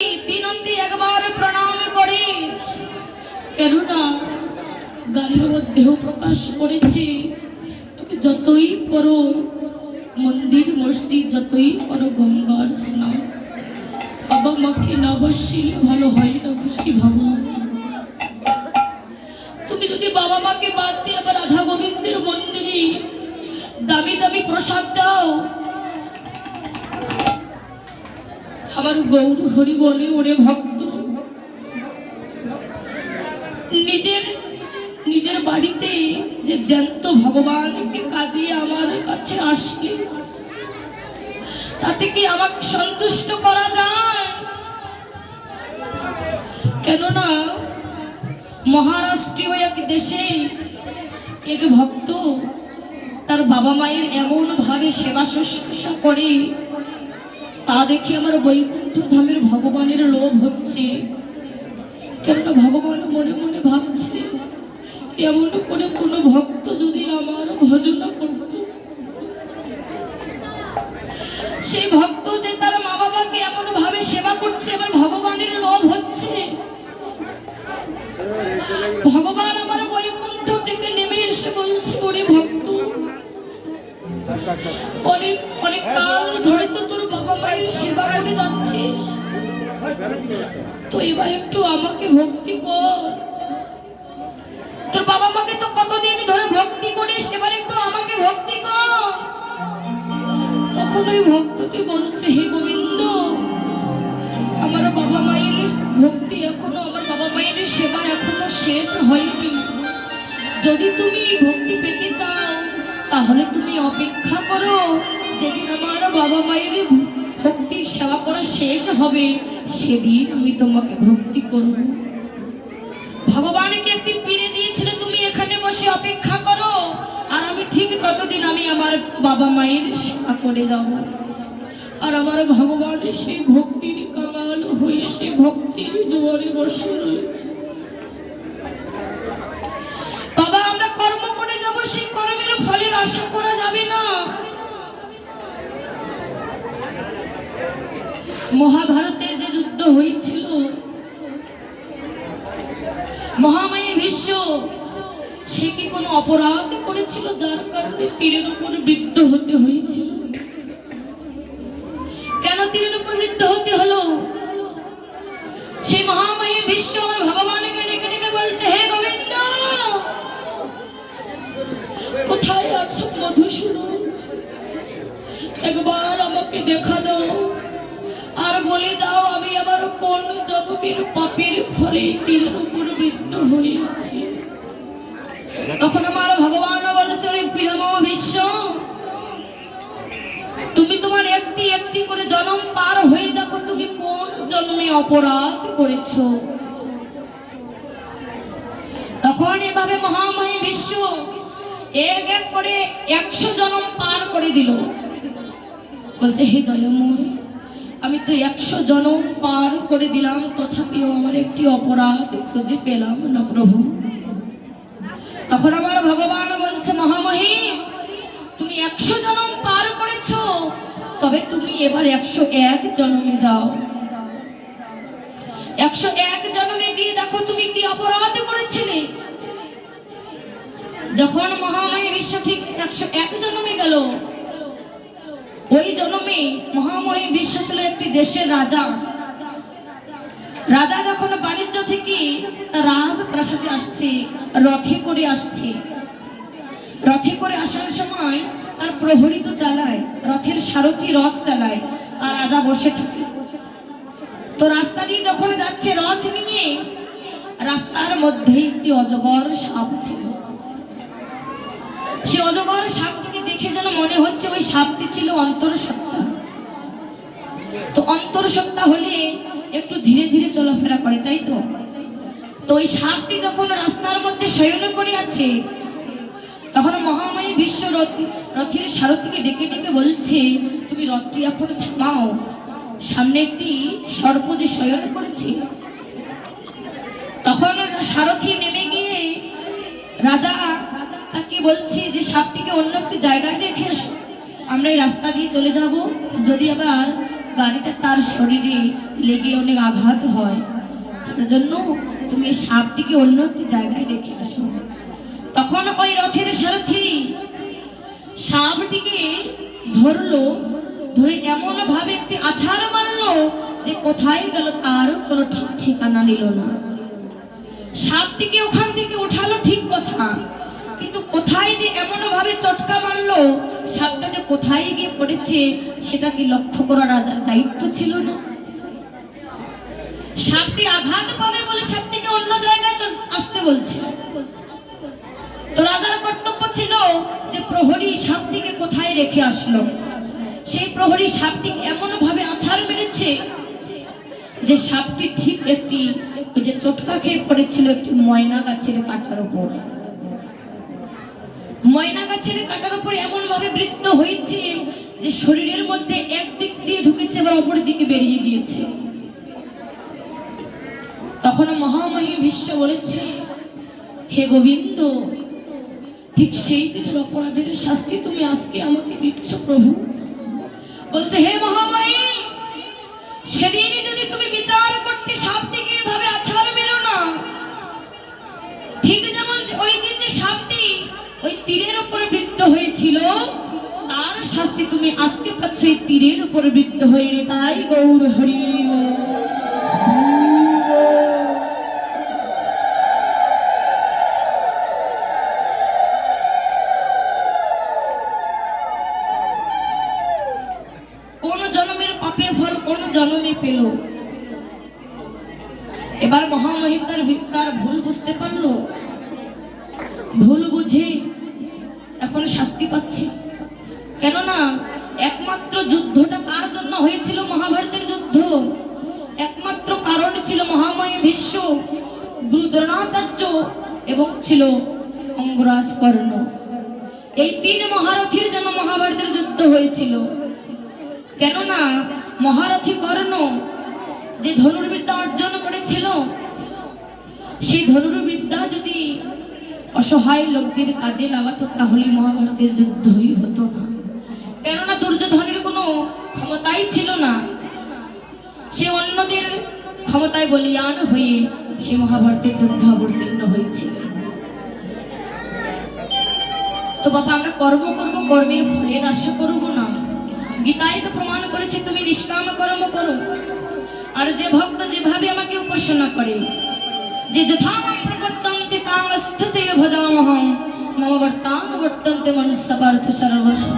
দিন একবার প্রণাম করিস কেননা গানের মধ্যেও প্রকাশ করেছি, তুমি যতই করো মন্দির, মসজিদ, যতই করো গঙ্গার স্নান, বাবা মাকে না ভালো হয় না খুশি ভগবান তুমি যদি বাবা মাকে বাদ দিয়ে আবার রাধা গোবিন্দের মন্দিরে দামি দামি প্রসাদ দাও আমার গৌর হরি বলে ওরে ভক্ত। নিজের নিজের বাড়িতে যে জ্যান্ত ভগবানকে কাঁদিয়ে আমার কাছে আসলে, তাতে কি আমাকে সন্তুষ্ট করা যায়? কেননা মহারাষ্ট্রীয় এক দেশে এক ভক্ত তার বাবা মায়ের এমন ভাবে সেবা শুশ্রূষা করে তা দেখে আমার বৈকুণ্ঠ ধামের ভগবানের লোভ হচ্ছে। কেননা ভগবান মনে মনে ভাবছে, এমন করে কোনো ভক্ত তো এবার একটু আমাকে ভক্তি কর। তোর বাবা মাকে তো কতদিন ধরে ভক্তি করিস, এবার একটু আমাকে ভক্তি কর। তখন ওই ভক্তটি বলছে, হে গোবিন্দ, আমার বাবা মায়ের ভক্তি এখনও, আমার বাবা মায়ের সেবা এখনও শেষ হয়নি। যদি তুমি ভক্তি পেতে চাও, তাহলে তুমি অপেক্ষা করো। যেদিন আমার বাবা মায়ের ভক্তি সেবা করা শেষ হবে সেদিন আমি তোমাকে ভক্তি করব। ভগবানকে একদিন ফিরে দিয়েছিল তুমি এখানে বসে অপেক্ষা করো। আর আমি ঠিক ততদিন আমি আমার বাবা মায়ের সেবা করে যাব। আর আমার ভগবান সেই ভক্তির কাঙাল হয়ে সে ভক্তির দুয়ারে বসে রয়েছে। বাবা, আমরা কর্ম করে যাব, সেই কর্মের ফলের আশা করা যাবে না। যুদ্ধ হয়েছিল। মহামায়ী ভীষ্ম সে কি কোনো অপরাধ করেছিল যার কারণে তীরের উপর বৃদ্ধ হতে হয়েছিল? কেন তীরের উপর বৃদ্ধ হতে হলো? সেই মহামায়ী বিশ্ব আমার ভগবানকে ডেকে ডেকে বলছে, হে গোবিন্দ, কোথায় আছো মধুসূদন? একবার আমাকে দেখা দাও। বলে যাও, আমি আমার কোন জন্মের পাপের ফলে তীরের উপর হয়ে আছি তখন আমার ভগবান বলেছে প্রিয়ম বিশ্ব তুমি তোমার একটি একটি করে জন্ম পার হয়ে দেখো, তুমি কোন জন্মে অপরাধ করেছ? তখন এভাবে মহামহি বিশ্ব এক এক করে একশো জনম পার করে দিল। বলছে, হে দয়াময় আমি তো একশো জনম পার করে দিলাম, তথাপিও আমার একটি অপরাধ খুঁজে পেলাম না প্রভু। তখন আমার ভগবান বলছে, মহামহি, তুমি একশো জনম পার করেছ, তবে তুমি এবার একশো এক জনমে যাও। একশো এক জনমে গিয়ে দেখো তুমি কি অপরাধ করেছিলে। যখন মহামায়ী বিশ্ব ঠিক একশো এক জনমে গেল ওই জন্মে মহাময়ী বিশ্ব ছিল একটি দেশের রাজা। রাজা যখন বাণিজ্য থেকে তার রাজপ্রাসাদে আসছে, রথে করে আসছে। রথে করে আসার সময় তার প্রহরী তো চালায় রথের সারথি রথ চালায় আর রাজা বসে থাকে। তো রাস্তা দিয়ে যখন যাচ্ছে রথ নিয়ে, রাস্তার মধ্যে একটি অজগর সাপ ছিল। সে অজগর সাপটিকে দেখে যেন মনে হচ্ছে ওই সাপটি ছিল অন্তরসত্ত্বা তো অন্তরসত্ত্বা হলে একটু ধীরে ধীরে চলাফেরা করে, তাই তো? তো ওই সাপটি যখন রাস্তার মধ্যে শয়ন করে আছে, তখন মহামায়ী বিশ্ব রথ রথের সারথীকে ডেকে ডেকে বলছে, তুমি রথটি এখন থামাও। সামনে একটি সর্প যে শয়ন করেছে। তখন সারথী নেমে গিয়ে রাজা তাকে বলছি যে সাপটিকে অন্য একটি জায়গায় রেখে এসো। আমরা এই রাস্তা দিয়ে চলে যাব। যদি আবার গাড়িটা তার শরীরে লেগে অনেক আঘাত হয় যার জন্য তুমি এই সাপটিকে অন্য একটি জায়গায় রেখে আসো তখন ওই রথের সারথি সাপটিকে ধরলো, ধরে এমন ভাবে একটি আছাড় মারলো যে কোথায় গেল তারও কোনো ঠিক ঠিকানা নিল না। সাপটিকে ওখান থেকে উঠালো ঠিক কথা। কিন্তু কোথায় যে এমন ভাবে চটকা মারলো, সাপটা যে কোথায় গিয়ে পড়েছে, সেটা কি লক্ষ্য করা রাজার দায়িত্ব ছিল না? সাপটি আঘাত পাবে বলে সাপটিকে অন্য জায়গায় আসতে বলছে। তো রাজার কর্তব্য ছিল যে প্রহরী সাপটিকে কোথায় রেখে আসলো। সেই প্রহরী সাপটিকে এমন ভাবে আছাড় মেরেছে যে সাপটি ঠিক একটি ওই যে চটকা খেয়ে পড়েছিল, একটি ময়না গাছের কাটার উপর। ময়না গাছের কাটার উপর বৃত্ত হয়েছে যে শরীরের মধ্যে এক দিক দিয়ে ঢুকেছে অপর দিকে বেরিয়ে গিয়েছে। তখন মহামহিম বিশ্ব বলেছে, হে গোবিন্দ, ঠিক সেই দিনের অপরাধের শাস্তি তুমি আজকে আমাকে দিচ্ছ প্রভু। বলছে, হে মহামহিম, সেদিনই যদি তুমি বিচার করতে সাপটিকে এভাবে আছাড় মেরো না, ঠিক যেমন ওই দিন যে সাপটি ওই তীরের উপরে বৃত্ত হয়েছিল, তার শাস্তি তুমি আজকে পাচ্ছ এই তীরের উপরে বৃত্ত হয়ে, তাই গৌর হরি। কোন জন্মের পাপের কোন জন্মে পেল? এবার মহামহিম তার ভুল বুঝতে পারল? ভুল বুঝে এখন শাস্তি পাচ্ছি। কেননা একমাত্র যুদ্ধটা কার জন্য হয়েছিল মহাভারতের যুদ্ধ? একমাত্র কারণ ছিল মহামহিম বিশ্ব, গুরু দ্রোণাচার্য এবং ছিল অঙ্গরাজ কর্ণ এই তিন মহারথীর জন্য মহাভারতের যুদ্ধ হয়েছিল। কেননা মহারথী কর্ণ যে ধনুর্বিদ্যা অর্জন করেছিল, সেই ধনুর্বিদ্যা যদি অসহায় লোকদের কাজে লাগাতো তাহলে মহাভারতের যুদ্ধই হতো না। কেননা দুর্যোধনের কোনো ক্ষমতাই ছিল না। সে অন্যদের ক্ষমতায় বলিয়ান হয়ে সে মহাভারতের যুদ্ধ অবতীর্ণ হয়েছিল। তো বাবা, আমরা কর্ম করব, কর্মের ফলের আশা করব না। গীতায় তো প্রমাণ করেছে, তুমি নিষ্কাম কর্ম করো। আর যে ভক্ত যেভাবে আমাকে উপাসনা করে, যে যথা স্থিতে मम মম वर्तन्ते বর্তন্তে মনুষ্য পার্থ সর্বস্ব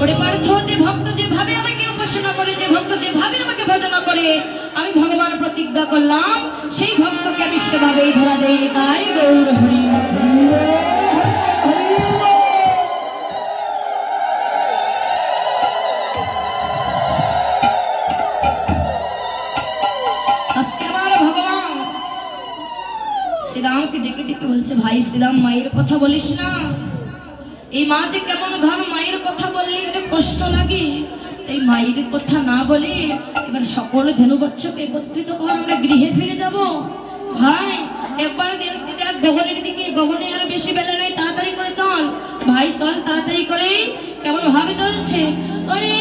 ওরে পার্থ যে ভক্ত যেভাবে আমাকে উপাসনা করে, যে ভক্ত যেভাবে আমাকে ভজনা করে, আমি ভগবান প্রতিজ্ঞা করলাম, সেই ভক্তকে আমি সেভাবেই ধরা দেয়নি, তাই গৌর হরি। বলছে, ভাই শ্রীরাম, মায়ের কথা বলিস না? এই মা যে কেমন ধর মায়ের কথা বললে অনেক কষ্ট লাগে। তাই মায়ের কথা না বলে এবার সকল ধেনু বচ্চকে একত্রিত কর, আমরা গৃহে ফিরে যাব। ভাই, একবার দেখ, গগনের দিকে, গগনে আর বেশি বেলা নেই, তাড়াতাড়ি করে চল। ভাই, চল, তাড়াতাড়ি করে কেমন ভাবে চলছে? আরে,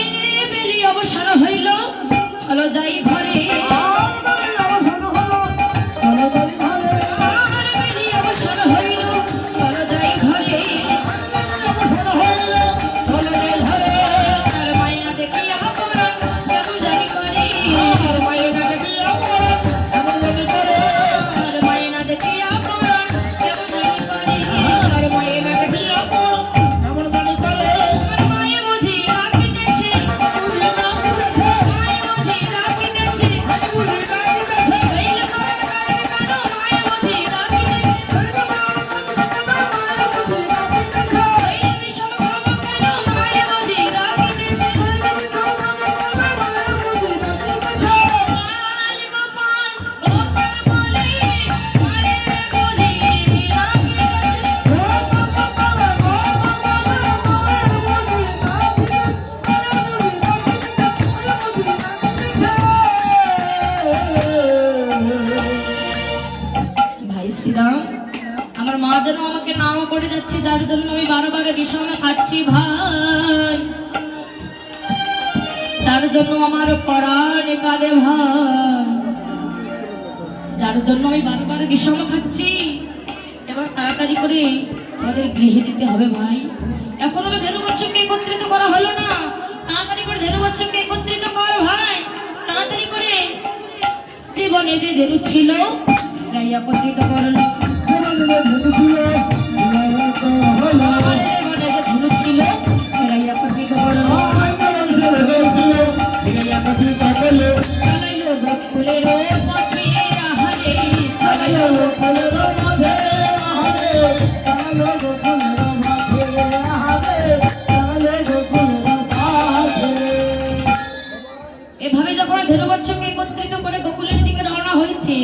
বেলি অবসর হইল, চলো যাই ঘরে। আমার যার জন্য আমি বারবার বিষম খাচ্ছি। এবার তাড়াতাড়ি করে আমাদের গৃহে যেতে হবে ভাই। এখন ওরা ধেনু বচ্চকে একত্রিত করা হলো না। তাড়াতাড়ি করে ধেনু বচ্চকে একত্রিত কর ভাই। তাড়াতাড়ি করে। জীবনে যে ধেনু ছিল তাই একত্রিত করল। জীবনে যে ধেনু ছিল এভাবে যখন ধেনুবচ্ছকে একত্রিত করে গোকুলের দিকে রওনা হয়েছে,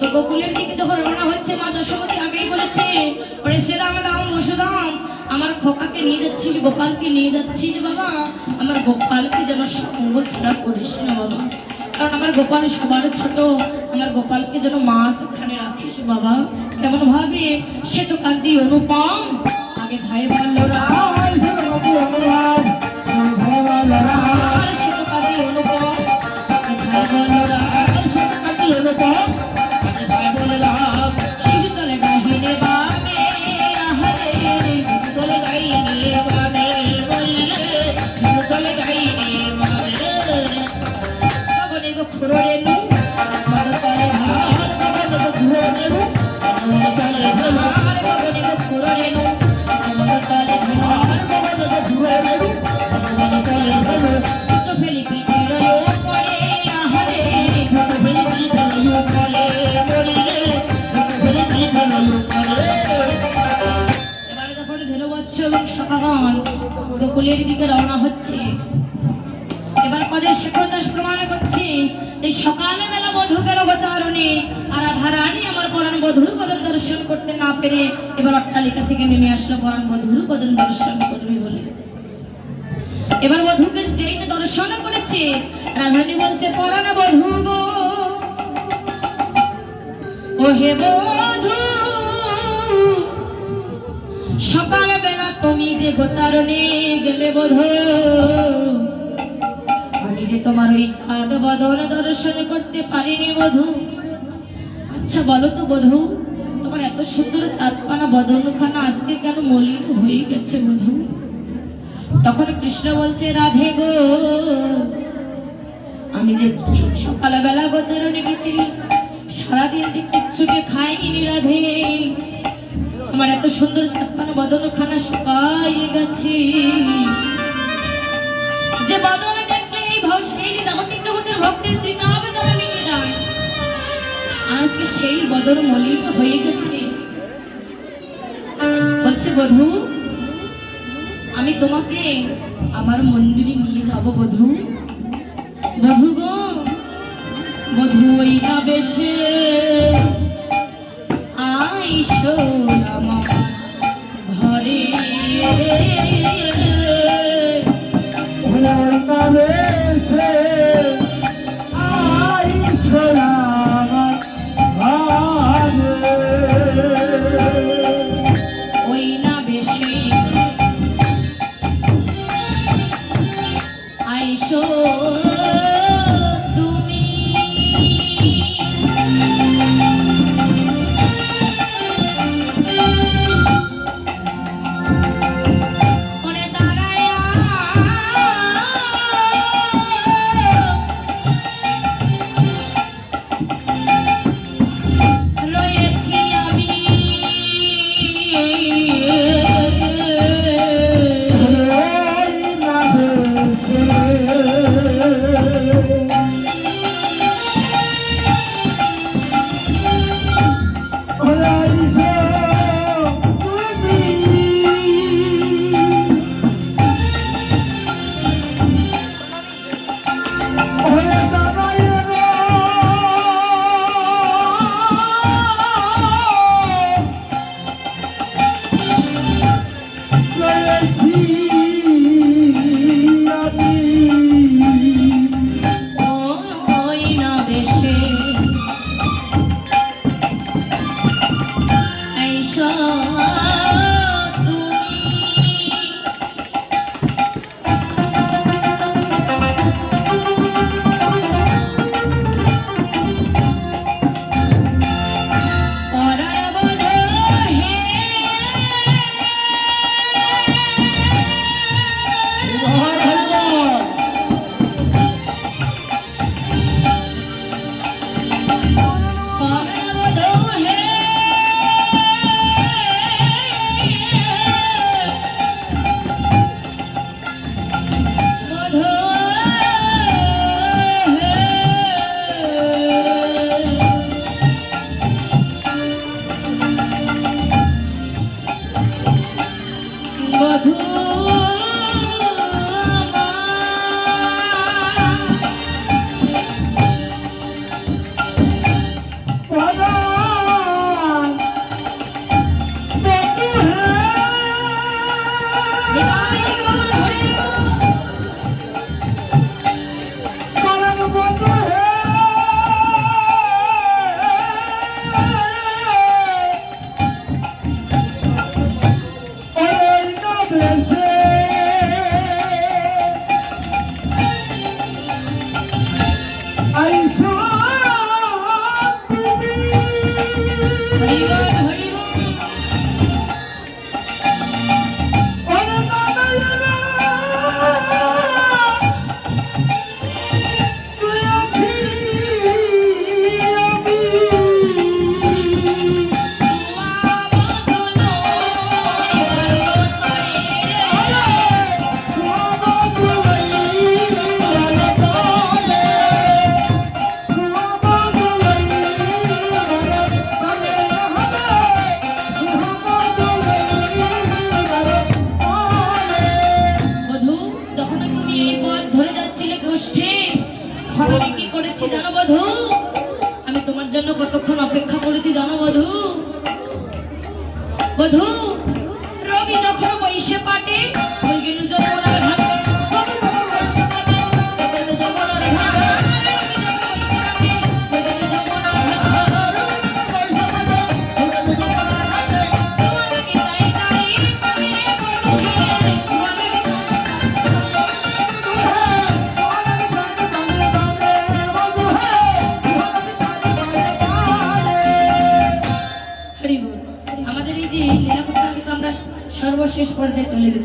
তো গোকুলের দিকে যখন রওনা হচ্ছে মা যশোমতী আগেই বলেছে ওরে শ্রীরাম দাম বসুদাম আমার খোকাকে নিয়ে যাচ্ছিস, গোপালকে নিয়ে যাচ্ছিস বাবা, আমার গোপালকে যেন সঙ্গ ছাড়া বাবা। কারণ আমার গোপাল সবার ছোট, আমার গোপালকে যেন মা সেখানে রাখিস বাবা। কেমন ভাবে? সে তো দিয়ে অনুপম। আগে ধাই বাড়লো আর গোকুলের দিকে রওনা হচ্ছে। এবার পদের শেখর দাস প্রমাণ করছে যে সকালে বেলা বধূ গেল গোচারণে আর আধারানি আমার পরাণ বধুর পদন দর্শন করতে না পেরে এবার অট্টালিকা থেকে নেমে আসলো পরাণ বধুর পদন দর্শন করবে বলে। এবার বধূকে যেই দর্শন করেছে রাধানী বলছে, পরাণ বধূ গো ও হে বধূ বেলা তুমি যে গোচারণে গেলে বোধ। আমি যে তোমার ওই চাঁদ বদন দর্শন করতে পারিনি বধু। আচ্ছা বলো তো বধু, তোমার এত সুন্দর চাঁদপানা বদনখানা আজকে কেন মলিন হয়ে গেছে বধু? তখন কৃষ্ণ বলছে, রাধে গো, আমি যে সকালবেলা গোচারণে গেছি সারাদিন কিচ্ছুটি খাইনি রাধে। আমার এত সুন্দর চাঁদপানা বদনখানা শুকাইয়ে গেছে। যে বদন দেখলে এই ভস এই যে জাগতিক জগতের ভক্তের তৃতাব যারা মিটে যায়, আজকে সেই বদন মলিন হয়ে গেছে। বলছে, বধূ, আমি তোমাকে আমার মন্দিরে নিয়ে যাব বধূ। বধূ গো, বধু ওই না বেশে আইসো। ওই Yeah.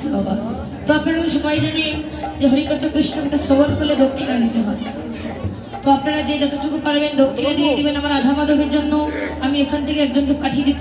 চলে বাবা। তো আপনারা সবাই জানেন যে হরিকথা কৃষ্ণকে সবর করলে দক্ষিণা দিতে হয়। তো আপনারা যে যতটুকু পারবেন দক্ষিণা দিয়ে দিবেন আমার আধা মাধবের জন্য। আমি এখান থেকে একজনকে পাঠিয়ে দিচ্ছি।